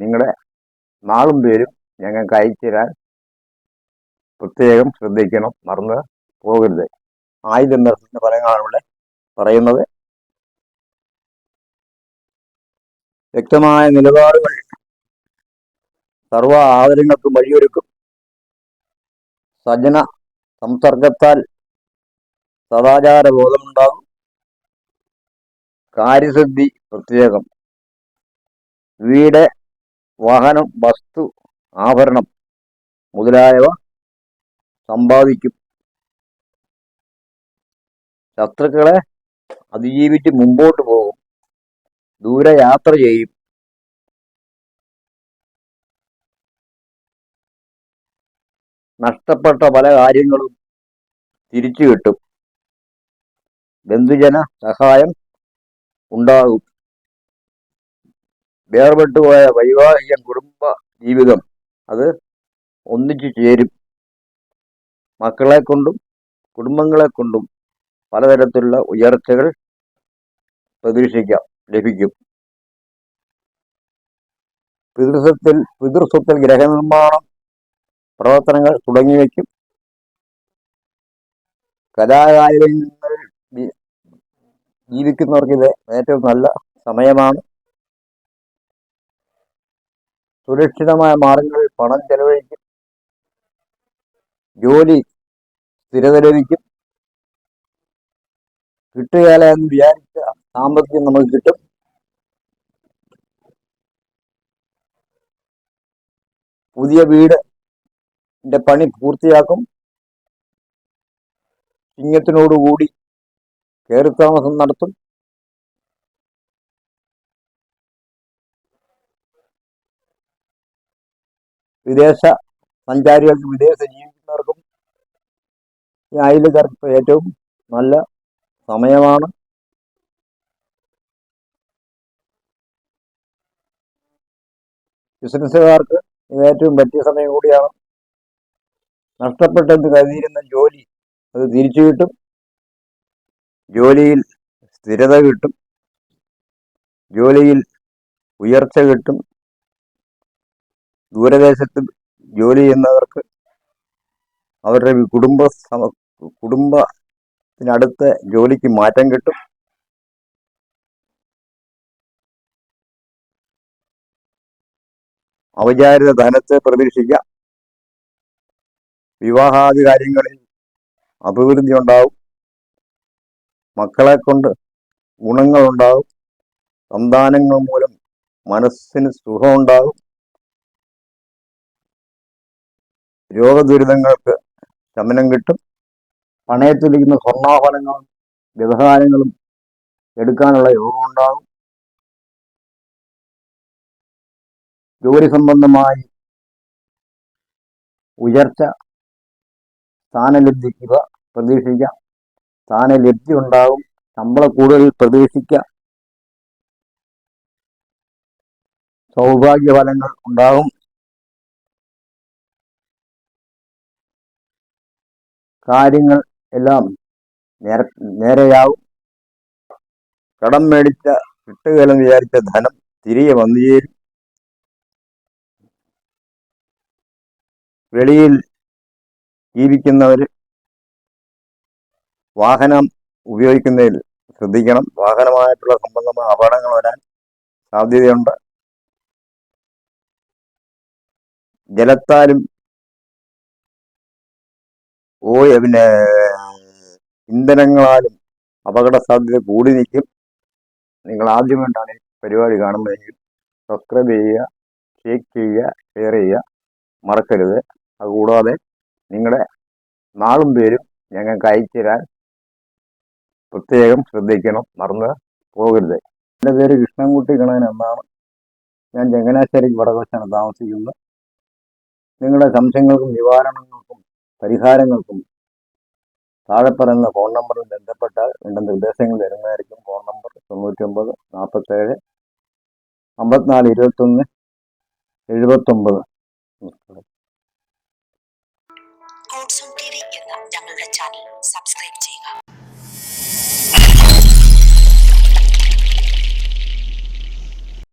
നിങ്ങളുടെ നാളും പേരും ഞങ്ങൾക്ക് അയച്ചു തരാൻ പ്രത്യേകം ശ്രദ്ധിക്കണം. മറന്ന് പോകരുത്. ആയുധം നിർത്തുന്ന പറയാനുള്ള പറയുന്നത്. വ്യക്തമായ നിലപാടുകൾ സർവ ആദരങ്ങൾക്കും വഴിയൊരുക്കും. സജന സംസർഗത്താൽ സദാചാര ബോധമുണ്ടാകും കാര്യസിദ്ധി പ്രത്യേകം. വീട് വാഹനം വസ്തു ആഭരണം മുതലായവ സമ്പാദിക്കും. ശത്രുക്കളെ അതിജീവിച്ച് മുമ്പോട്ട് പോകും. ദൂരയാത്ര ചെയ്യും. നഷ്ടപ്പെട്ട പല കാര്യങ്ങളും തിരിച്ചു കിട്ടും. ബന്ധുജന സഹായം ഉണ്ടാകും. വേർപെട്ടുപോയ വൈവാഹിക കുടുംബ ജീവിതം അത് ഒന്നിച്ചു ചേരും. മക്കളെ കൊണ്ടും കുടുംബങ്ങളെ കൊണ്ടും പലതരത്തിലുള്ള ഉയർച്ചകൾ പ്രതീക്ഷിക്കാം ലഭിക്കും. പിതൃസ്വത്തിൽ പിതൃസ്വത്തിൽ ഗ്രഹനിർമ്മാണം പ്രവർത്തനങ്ങൾ തുടങ്ങി വയ്ക്കും കലാകായികങ്ങൾ ജീവിക്കുന്നവർക്ക് ഇത് ഏറ്റവും നല്ല സമയമാണ്. സുരക്ഷിതമായ മാർഗങ്ങളിൽ പണം ചെലവഴിക്കും. ജോലി സ്ഥിരത ലഭിക്കും കിട്ടുകയല്ല എന്ന് വിചാരിച്ച സാമ്പത്തികം നമുക്ക് കിട്ടും. പുതിയ വീട് പണി പൂർത്തിയാക്കും. ചിങ്ങത്തിനോടുകൂടി കയറിത്താമസം നടത്തും. വിദേശ സഞ്ചാരികൾക്ക് വിദേശ ജീവിക്കുന്നവർക്കും ഈ അയലുകാർക്ക് ഏറ്റവും നല്ല സമയമാണ്. ബിസിനസ്സുകാർക്ക് ഇത് ഏറ്റവും പറ്റിയ സമയം കൂടിയാണ്. നഷ്ടപ്പെട്ടെന്ന് കരുതിയിരുന്ന ജോലി അത് തിരിച്ചു കിട്ടും. ജോലിയിൽ സ്ഥിരത കിട്ടും. ജോലിയിൽ ഉയർച്ച കിട്ടും. ദൂരദേശത്ത് ജോലി ചെയ്യുന്നവർക്ക് അവരുടെ കുടുംബ കുടുംബത്തിനടുത്ത് ജോലിക്ക് മാറ്റം കിട്ടും. ഔചാരിക ധനത്തെ പ്രതീക്ഷിക്കാം വിവാഹാദി കാര്യങ്ങളിൽ അഭിവൃദ്ധി ഉണ്ടാവും. മക്കളെ കൊണ്ട് ഗുണങ്ങളുണ്ടാവും. സന്താനങ്ങൾ മൂലം മനസ്സിന് സുഖമുണ്ടാകും രോഗദുരിതങ്ങൾക്ക് ശമനം കിട്ടും. പണയത്തിലിരിക്കുന്ന സ്വർണാഭരണങ്ങളും വ്യവഹാരങ്ങളും എടുക്കാനുള്ള യോഗം ഉണ്ടാകും ജോലി സംബന്ധമായി ഉയർച്ച സ്ഥാനലബ്ധി ഇവ പ്രതീക്ഷിക്കാം. സ്ഥാനലബ്ധി ഉണ്ടാകും. ശമ്പള കൂടുതൽ പ്രതീക്ഷിക്കാം. സൗഭാഗ്യഫലങ്ങൾ ഉണ്ടാകും. കാര്യങ്ങൾ എല്ലാം നേര നേരെയാവും. കടം മേടിച്ച കിട്ടുകയെന്ന് വിചാരിച്ച ധനം തിരികെ വന്നു ചേരും വെളിയിൽ ജീവിക്കുന്നവർ വാഹനം ഉപയോഗിക്കുന്നതിൽ ശ്രദ്ധിക്കണം. വാഹനമായിട്ടുള്ള സംബന്ധമായ അപകടങ്ങൾ വരാൻ സാധ്യതയുണ്ട്. ജലത്താലും ഓ പിന്നെ ഇന്ധനങ്ങളാലും അപകട സാധ്യത കൂടി നിൽക്കും. നിങ്ങൾ ആദ്യമായിട്ടാണ് പരിപാടി കാണുന്നതെങ്കിൽ സബ്സ്ക്രൈബ് ചെയ്യുക ഷേക്ക് ചെയ്യുക ഷെയർ ചെയ്യുക മറക്കരുത്. അതുകൂടാതെ നിങ്ങളുടെ നാളും പേരും ഞങ്ങൾക്ക് അയച്ചു തരാൻ പ്രത്യേകം ശ്രദ്ധിക്കണം. മറന്ന് പോകരുത്. എന്റെ പേര് കൃഷ്ണൻകുട്ടി. കണകൻ എന്നാണ്. ഞാൻ ചങ്ങനാശ്ശേരി വടകോശാണ് താമസിക്കുന്നത്. നിങ്ങളുടെ സംശയങ്ങൾക്കും നിവാരണങ്ങൾക്കും പരിഹാരങ്ങൾക്കും താഴെ പറയുന്ന ഫോൺ നമ്പറിൽ ബന്ധപ്പെട്ടാൽ വേണ്ട നിർദ്ദേശങ്ങൾ വരുന്നതായിരിക്കും. ഫോൺ നമ്പർ തൊണ്ണൂറ്റി തൊണ്ണൂറ്റൊമ്പത് നാൽപ്പത്തേഴ് അമ്പത്തിനാല് ഇരുപത്തൊന്ന് എഴുപത്തൊമ്പത്. സബ്സ്ക്രൈബ് ചെയ്യുക.